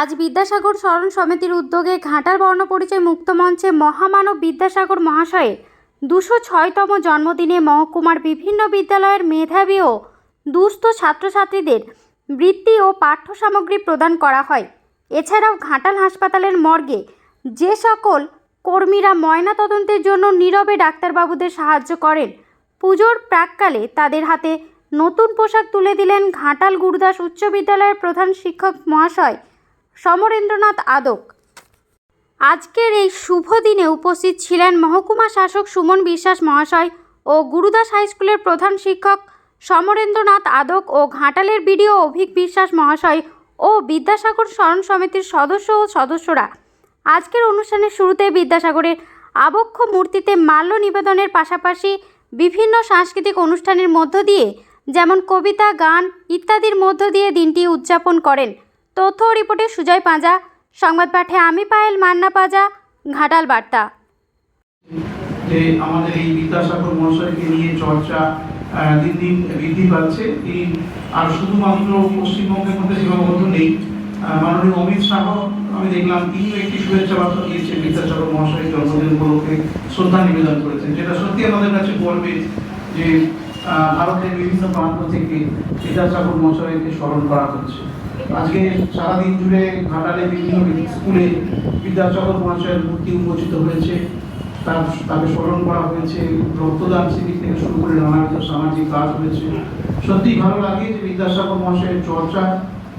আজ বিদ্যাসাগর স্মরণ সমিতির উদ্যোগে ঘাটাল বর্ণপরিচয় মুক্ত মঞ্চে মহামানব বিদ্যাসাগর মহাশয়ের দুশো ছয়তম জন্মদিনে মহকুমার বিভিন্ন বিদ্যালয়ের মেধাবী ও দুস্থ ছাত্রছাত্রীদের বৃত্তি ও পাঠ্য সামগ্রী প্রদান করা হয়। এছাড়াও ঘাটাল হাসপাতালের মর্গে যে সকল কর্মীরা ময়না তদন্তের জন্য নীরবে ডাক্তারবাবুদের সাহায্য করেন, পুজোর প্রাককালে তাদের হাতে নতুন পোশাক তুলে দিলেন ঘাটাল গুরুদাস উচ্চ বিদ্যালয়ের প্রধান শিক্ষক মহাশয় সমরেন্দ্রনাথ আদক। আজকের এই শুভ দিনে উপস্থিত ছিলেন মহকুমা শাসক সুমন বিশ্বাস মহাশয় ও গুরুদাস হাই স্কুলের প্রধান শিক্ষক সমরেন্দ্রনাথ আদক ও ঘাটালের বিডিও অভিক বিশ্বাস মহাশয় ও বিদ্যাসাগর স্মরণ সমিতির সদস্য ও সদস্যরা। আজকের অনুষ্ঠানের শুরুতে বিদ্যাসাগরের আবক্ষ মূর্তিতে মাল্য নিবেদনের পাশাপাশি বিভিন্ন সাংস্কৃতিক অনুষ্ঠানের মধ্য দিয়ে যেমন কবিতা, গান ইত্যাদির মধ্য দিয়ে দিনটি উদযাপন করেন। তথ্য রিপোর্টে সুজয় পাঁজা। সংবাদ পাঠে আমি পায়েল মান্না পাজা। ঘাটাল বার্তা। যে আমাদের এই বিদ্যাসাগর মহাশয়কে নিয়ে চর্চা দিন দিন বৃদ্ধি পাচ্ছে, এই আর শুধুমাত্র পশ্চিমবঙ্গের মধ্যে সীমাবদ্ধ নেই। মাননীয় অমিত শাহ, আমি দেখলাম তিনিও একটি শুভেচ্ছা বার্তা দিয়েছেন বিদ্যাসাগর মহাশয়ের জন্মদিন উপলক্ষে। শ্রদ্ধা নিবেদন করেছেন, যেটা সত্যি আমাদের কাছে গর্বের যে ভারতের বিভিন্ন প্রান্ত থেকে বিদ্যাসাগর মহাশয়কে স্মরণ করা হচ্ছে। আজকে সারাদিন জুড়ে ঘাটালে বিভিন্ন স্কুলে বিদ্যাসাগর মহাশয়ের মূর্তি উন্মোচিত হয়েছে। তার তাকে স্মরণ করা হয়েছে। রক্তদান শিবির থেকে শুরু করে নানাবিধ সামাজিক কাজ হয়েছে। সত্যি ভালো লাগে যে বিদ্যাসাগর মহাশয়ের চর্চা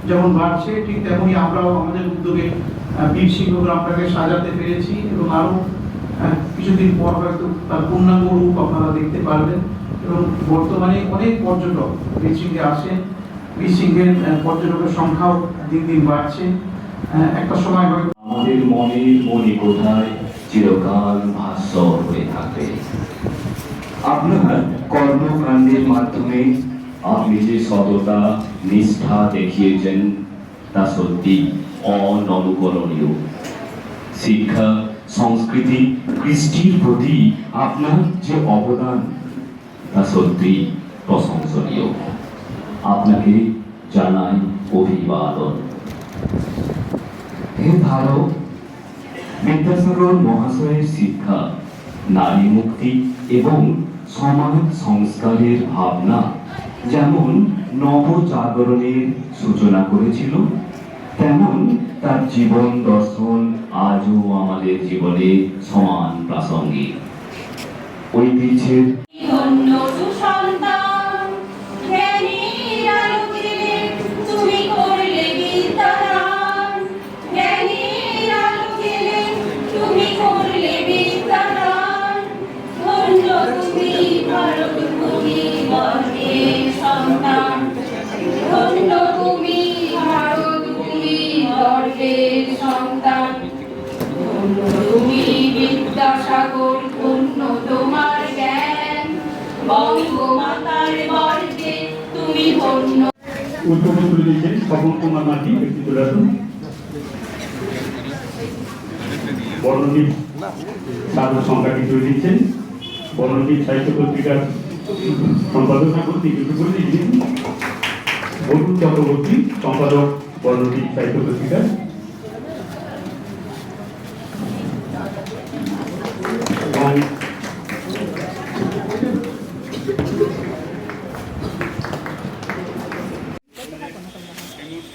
যেমন বাড়ছে, ঠিক তেমনই আমরাও আমাদের উদ্যোগে বীর সিংহ গ্রামটাকে সাজাতে পেরেছি এবং আরও কিছুদিন পর হয়তো তার পূর্ণাঙ্গ রূপ আপনারা দেখতে পারবেন। এবং বর্তমানে অনেক পর্যটক বীরসিংহে আসেন। বীরসিংহের পর্যটকের সংখ্যাও দিন দিন বাড়ছে। একটা সময় হয়তো আমাদের মনের মনে কোথায় চিরকাল ভাস্বর হয়ে থাকবে আপনার কর্মকাণ্ডের মাধ্যমে আপনি যে সততা, নিষ্ঠা দেখিয়েছেন, তা সত্যি অননুকরণীয় শিক্ষা, সংস্কৃতি, কৃষ্টির প্রতি আপনার যে অবদান, তা সত্যি প্রশংসনীয়। আপনাকে জানাই অভিবাদন। হে ভারত বিদ্যাসাগর মহাশয়ের শিক্ষা নারী মুক্তি এবং সমাজ সংস্কারের ভাবনা যেমন নবজাগরণের সূচনা করেছিল তেমন তার জীবন দর্শন আজও আমাদের জীবনে সমান প্রাসঙ্গিক। ঐতিহ্যের বিদ্যাসাগর ধন্য তোমার জ্ঞান বঙ্গমাতার গর্বে তুমি ধন্য সাহিত্য পত্রিকার সম্পাদক ঠাকুর চক্রবর্তী সম্পাদক বর্ণদীপ সাহিত্য পত্রিকা এবং এই মুহূর্তে অজিত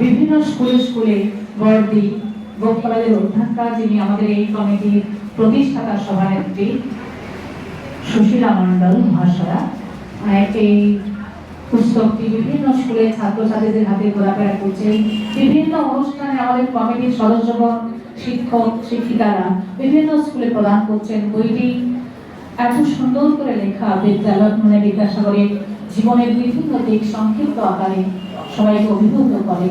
বিভিন্ন স্কুলে স্কুলে বর্দি গোপালের অধ্যক্ষা যিনি আমাদের এই কমিটির প্রতিষ্ঠাতা সভানেত্রী সুশীলা মণ্ডল মহাশয়া। এই পুস্তকটি বিভিন্ন স্কুলে ছাত্রছাত্রীদের হাতে ঘোরাফেরা করছেন। বিভিন্ন অনুষ্ঠানে আমাদের কমিটির সদস্যগণ, শিক্ষক, শিক্ষিকারা বিভিন্ন স্কুলে প্রদান করছেন। বইটি এত সুন্দর করে লেখা, বিদ্যালয় মানে বিদ্যাসাগরের জীবনের বিভিন্ন দিক সংক্ষিপ্ত আকারে সবাইকে অভিভূত করে।